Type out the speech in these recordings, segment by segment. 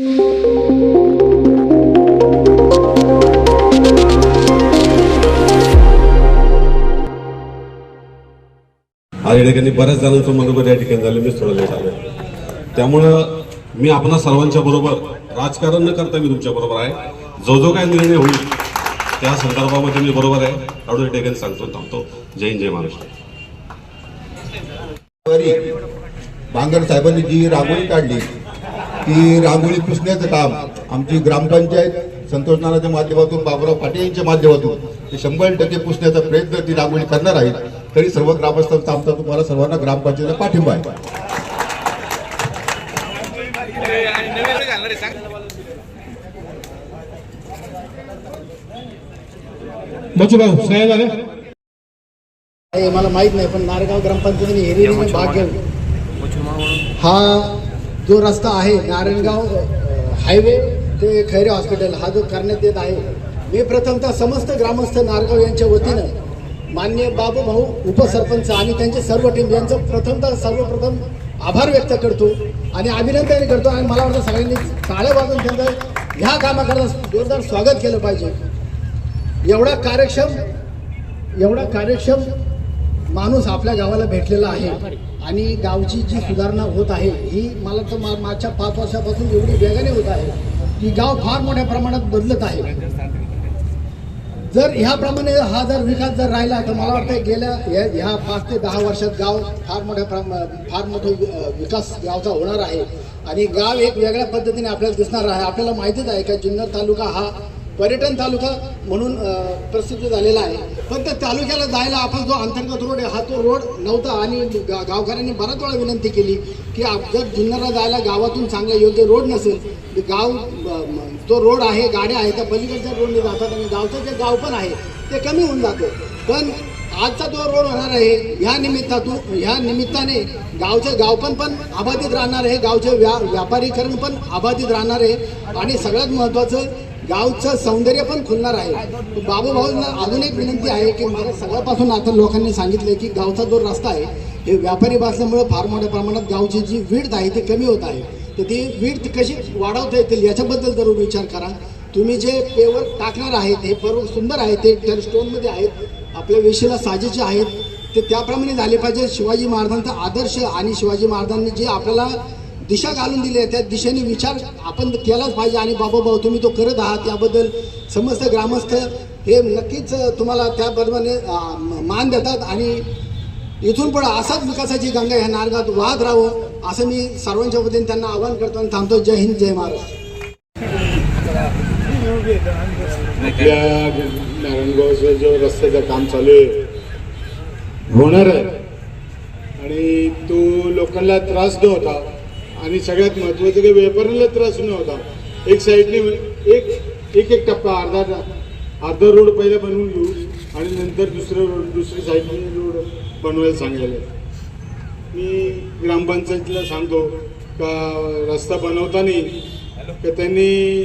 आज या ठिकाणी बऱ्याच जणांचं मनोगत या ठिकाणी झालं मीच थोडं लेट आलो त्यामुळं मी आपणा सर्वांच्या बरोबर राजकारण न करता मी तुमच्या बरोबर आहे. जो जो काय निर्णय होईल त्या संदर्भामध्ये मी बरोबर आहे. एवढं या ठिकाणी सांगतो थांबतो. जय हिंद जय महाराष्ट्र. बांगर साहेबांनी जी रांगोळी काढली ती रांगोळी पुसण्याचं काम आमची ग्रामपंचायत संतोष नानाच्या माध्यमातून बाबुराव पाटील यांच्या माध्यमातून ते शंभर टक्के पुसण्याचा प्रयत्न ती रांगोळी करणार आहेत. तरी सर्व ग्रामस्थांचा आमचा तुम्हाला सर्वांना ग्रामपंचायतीचा पाठिंबा आहे. मला माहीत नाही पण नारगाव ग्रामपंचायतीने हिरिरीने भाग घेऊन हा जो रस्ता आहे नारायणगाव हायवे ते खैरे हॉस्पिटल हा जो करण्यात येत आहे. मी प्रथमतः समस्त ग्रामस्थ नारगाव यांच्या वतीनं मान्य बाबू भाऊ उपसरपंच आणि त्यांचे सर्व टीम यांचं प्रथमतः सर्वप्रथम आभार व्यक्त करतो आणि अभिनंदन करतो. आणि मला वाटतं सगळ्यांनी टाळ्या वाजून त्यांचं ह्या कामाकरता जोरदार स्वागत केलं पाहिजे. एवढा कार्यक्षम एवढा कार्यक्षम माणूस आपल्या गावाला भेटलेला आहे. आणि गावची जी सुधारणा होत आहे ही मला तर मा- मागच्या पाच वर्षापासून एवढी वेगाने होत आहे की गाव फार मोठ्या प्रमाणात बदलत आहे. जर ह्याप्रमाणे हा जर विकास जर राहिला तर मला वाटतं गेल्या या- ह्या पाच ते दहा वर्षात गाव फार मोठ्या प्रमा फार मोठा विकास गावचा होणार आहे. आणि गाव एक वेगळ्या पद्धतीने आपल्याला दिसणार आहे. आपल्याला माहितीच आहे का जुन्नर तालुका हा पर्यटन तालुका म्हणून प्रसिद्ध झालेला आहे. पण त्या तालुक्याला जायला आपण जो अंतर्गत रोड आहे हा तो रोड नव्हता आणि गा- गावकऱ्यांनी बऱ्याच वेळा विनंती केली की आप- जर जुन्नरला जायला गावातून चांगला योग्य रोड नसेल तर गाव जो रोड आहे गाड्या आहेत त्या पलीकडच्या रोडने जातात आणि गावचं जे गाव पण आहे ते कमी होऊन जातं. पण आजचा जो रोड होणार आहे ह्या निमित्तातून ह्या निमित्ताने गावचं गाव पण पण अबाधित राहणार आहे गावचे व्या व्यापारीकरण पण अबाधित राहणार आहे. आणि सगळ्यात महत्त्वाचं गावचं सौंदर्य पण खुलणार आहे. बाबू भाऊंना अजून एक विनंती आहे की मला सगळ्यापासून आता लोकांनी सांगितलं की गावचा जो रस्ता आहे हे व्यापारी बसल्यामुळे फार मोठ्या प्रमाणात गावची जी वीड आहे ती कमी होत आहे. तर ती वीड कशी वाढवता येतील याच्याबद्दल जरूर विचार करा. तुम्ही जे पेवर टाकणार आहेत हे पर्व सुंदर आहे ते त्या स्टोनमध्ये आहेत आपल्या वेशीला साजेचे आहेत ते त्याप्रमाणे झाले पाहिजे. शिवाजी महाराजांचा आदर्श आणि शिवाजी महाराजांनी जे आपल्याला दिशा घालून दिली आहे. त्या दिशेने विचार आपण केलाच पाहिजे. आणि बाबा भाऊ तुम्ही तो करत आहात त्याबद्दल समस्त ग्रामस्थ हे नक्कीच तुम्हाला त्याप्रमाणे मान देतात. आणि इथून पुढे असाच विकासाची गंगा ह्या नारगात वाहत राहावं असं मी सर्वांच्या वतीने त्यांना आवाहन करतो आणि थांबतो. जय हिंद जय महाराष्ट्र. नारायणगावचं जो रस्त्याचं काम चालू आहे होणार आहे. आणि तो लोकांना त्रास न होता आणि सगळ्यात महत्वाचं की व्यापाऱ्यांना त्रास न होता एक साईडने एक एक एक टप्पा अर्धा अर्धा रोड पहिला बनवून घेऊ आणि नंतर दुसरं रोड दुसरी साईडने रोड बनवायला सांगायला. मी ग्रामपंचायतीला सांगतो का रस्ता बनवताना का त्यांनी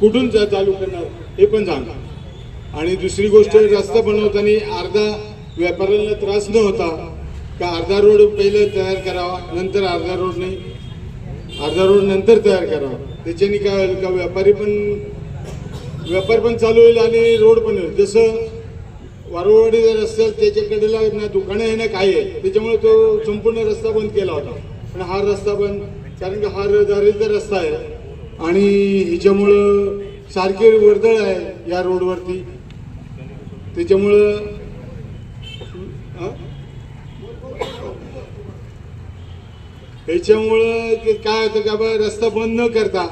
कुठून जा चालू करणार हे पण सांगा. आणि दुसरी गोष्ट रस्ता बनवताना अर्धा व्यापाऱ्यांना त्रास न होता का अर्धा रोड पहिलं तयार करावा नंतर अर्धा रोडने अर्धा रोड नंतर तयार करावा त्याच्याने काय होईल का व्यापारी पण व्यापार पण चालू होईल आणि रोड पण होईल. जसं वारवाडी जर रस्ता त्याच्या कडेला ना दुकानं आहे ना काय आहे त्याच्यामुळे तो संपूर्ण रस्ता बंद केला होता. पण हा रस्ता बंद कारण की हा रहदारीचा रस्ता आहे आणि ह्याच्यामुळं सारखे वर्दळ आहे या रोडवरती. त्याच्यामुळं याच्यामुळं ह्याच्यामुळं ते काय होतं का बा रस्ता बंद न करता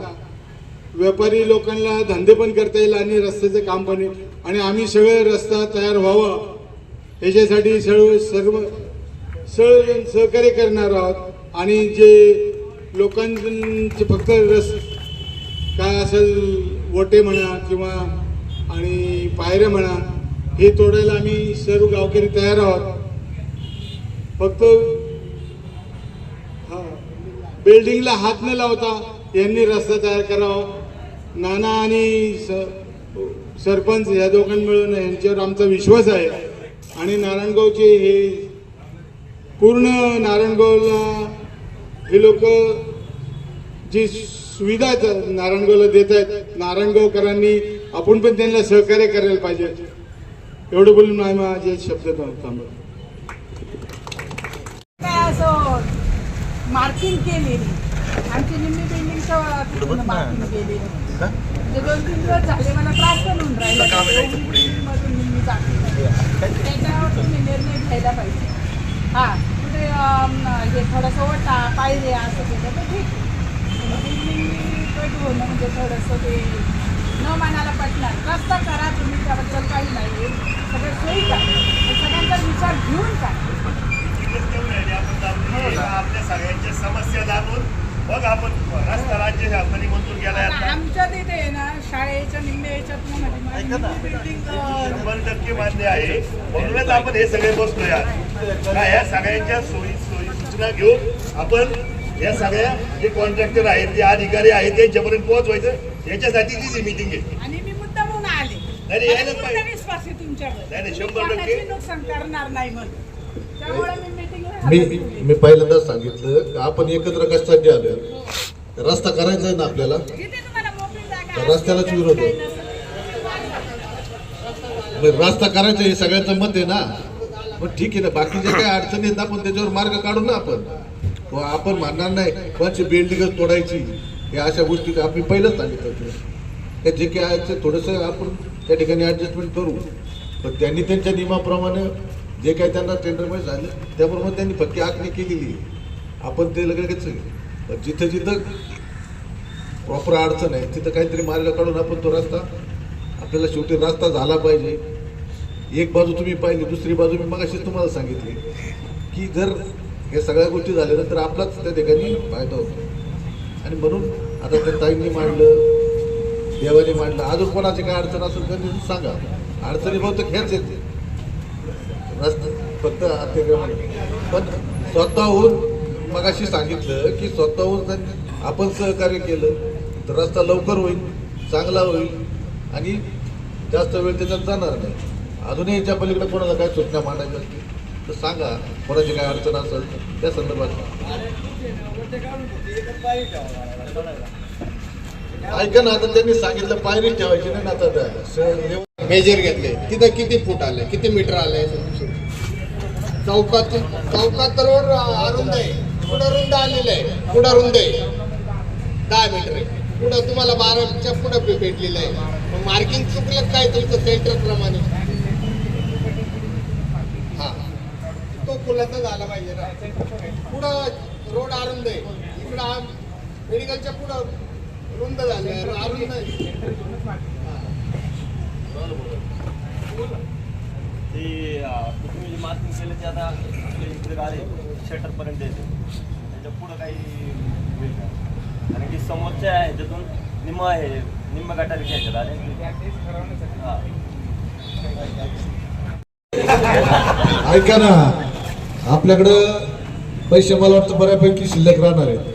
व्यापारी लोकांना धंदे पण करता येईल आणि रस्त्याचं काम पण येईल. आणि आम्ही सगळे रस्ता तयार व्हावं. याच्यासाठी सर्व सर्व सह सहकार्य करणार आहोत. आणि जे लोकांचे फक्त रस काय असेल वटे म्हणा किंवा आणि पायऱ्या म्हणा हे तोडायला आम्ही सर्व गावकरी तयार आहोत. फक्त बिल्डिंगला हात न लावता यांनी रस्ता तयार करावा. नाना आणि स- सरपंच या दोघां मिळून यांच्यावर आमचा विश्वास आहे. आणि नारायणगावचे हे पूर्ण नारायणगावला हे लोक जी सुविधा आहेत नारायणगावला देत आहेत नारायणगावकरांनी आपण पण त्यांना सहकार्य करायला पाहिजे. एवढं बोलून नाही माझे शब्द थांबत काय असं मार्किंग केलेली. आमची निम्मी बिल्डिंगचं मार्किंग केलेली. म्हणजे दोन तीन दिवस झाले मला त्रास पण होऊन राहिला. मधून निम्मी जाते त्याच्यावर तुम्ही निर्णय घ्यायला पाहिजे. हा कुठे हे थोडंसं ओटा पाहिजे असं केलं तर ठीक बिल्डिंग कट होणं म्हणजे थोडंसं ते न मनाला पटणार. रस्ता करा तुम्ही त्याबद्दल काही नाही. सगळं सोयी करा सगळ्यांचा विचार घेऊन करा सगळ्यांच्या समस्या जाणून बघ आपण रस्ता राज्य शासनाने मंजूर केलाय आमच्या तिथे ना शाळेच्या निम्म्या याच्यात अं, शंभर टक्के मान्य आहे. म्हणूनच आपण हे सगळे बसतोय या सगळ्यांच्या सोयी सोयी सूचना घेऊन आपण या सगळ्या जे कॉन्ट्रॅक्टर आहेत जे अधिकारी आहेत त्यांच्यापर्यंत पोहोचवायचं. याच्यासाठीची ही मिटिंग आहे. आणि मी मुद्दा म्हणून आले. नाही, यायलाच पाहिजे. नाही, शंभर टक्के. नुकसान करणार नाही म्हणून. त्यामुळे मी मीटिंग मी मी पहिल्यांदाच सांगितलं की आपण एकत्र कशासाठी आलो रस्ता करायचा आहे ना आपल्याला? रस्त्यालाच विरोध आहे. रस्ता करायचा हे सगळ्यांचं मत आहे ना? पण ठीक आहे ना बाकीचे काय अडचणी आहेत आपण त्याच्यावर मार्ग काढू ना आपण. आपण म्हणणार नाही कोणाची बिल्डिंग तोडायची हे अशा गोष्टी आपली पहिलंच सांगितलं जे काय आहे ते थोडंसं आपण त्या ठिकाणी ॲडजस्टमेंट करू. पण त्यांनी त्यांच्या नियमाप्रमाणे जे काय त्यांना टेंडरमध्ये झाले त्याप्रमाणे त्यांनी पक्की आखणी केलेली आहे. आपण ते लगेच पण जिथं जिथं प्रॉपर अडचण आहे तिथं काहीतरी मार्ग काढून आपण तो रस्ता आपल्याला शेवटी रस्ता झाला पाहिजे. एक बाजू तुम्ही पाहिली दुसरी बाजू मी मगाशीच तुम्हाला सांगितली की जर हे सगळ्या गोष्टी झाल्या तर आपलाच त्या ठिकाणी फायदा होतो. आणि म्हणून आता त्या ताईंनी मांडलं देवाने मांडलं. अजून कोणाची काय अडचण असेल तर सांगा. अडचणी बहुतेक ह्याच आहेत. असतं फक्त अतिक्रमण पण स्वतःहून मगाशी सांगितलं की स्वतःहून त्यांनी आपण सहकार्य केलं तर रस्ता लवकर होईल चांगला होईल आणि जास्त वेळ त्याच्यात जाणार नाही. अजूनही याच्या पलीकडे कोणाला काय सूचना मांडायच्या असतील तर सांगा कोणाची काय अडचण असेल त्या संदर्भात. ऐका ना आता त्यांनी सांगितलं पायरी ठेवायची नाही ना आता त्या. मेजर घेतले. तिथं किती फूट आले किती मीटर आले चौकात चौकात तर रोड अरुंद आहे. पुढं रुंद आलेलं आहे. पुढं रुंद आहे. दहा मीटर आहे. पुढं तुम्हाला बाराच्या पुढं भेटलेलं आहे. मार्किंग चुकलं काय तुमचं सेंटर प्रमाणे. हा. तो खुलासा झाला पाहिजे ना. पुढं रोड अरुंद आहे. इकडं मेडिकलच्या पुढं रुंद झालं. अरुंद आहे. ते तुम्ही जे मार्किंग केलं ते आता इकडे आले शटरपर्यंत येते. त्याच्या पुढं काही होईल का कारण की समोरच्या ह्याच्यातून निम्म आहे निम्म गटारी ह्याच्यात आले हां. ऐका ना आपल्याकडं पैसे मला वाटतं बऱ्यापैकी शिल्लक राहणार आहेत.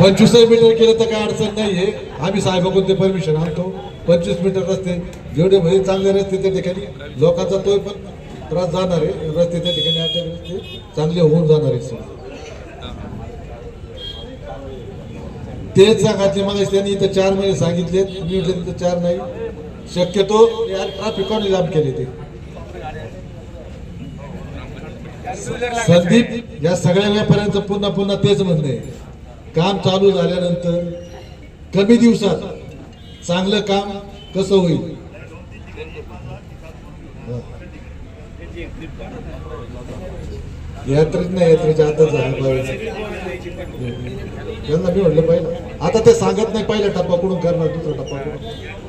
पंचवीस मीटर केलं तर काय अडचण नाहीये. आम्ही साहेबाकडून ते परमिशन आणतो. पंचवीस मीटर रस्ते जेवढे म्हणजे चांगले रस्ते त्या ठिकाणी. लोकांचा तोय पण त्रास जाणार आहे. रस्ते त्या ठिकाणी आता रस्ते चांगले होऊन जाणार सर तेच सांगायचे मला त्यांनी इथं चार महिने सांगितले. मी म्हटलं तिथं चार नाही. शक्यतो ट्राफिक जाम केले ते? संदीप या सगळ्या व्यापाऱ्यांचं पुन्हा पुन्हा तेच म्हणणं आहे. काम चालू झाल्यानंतर कमी दिवसात चांगलं काम कसं होईल? यात्रेत नाही यात्रेच्या आताच झालं पाहिजे. त्यांना मी म्हटलं पाहिलं आता ते सांगत नाही पहिला टप्पा कुठून करणार दुसरा टप्पा कुठून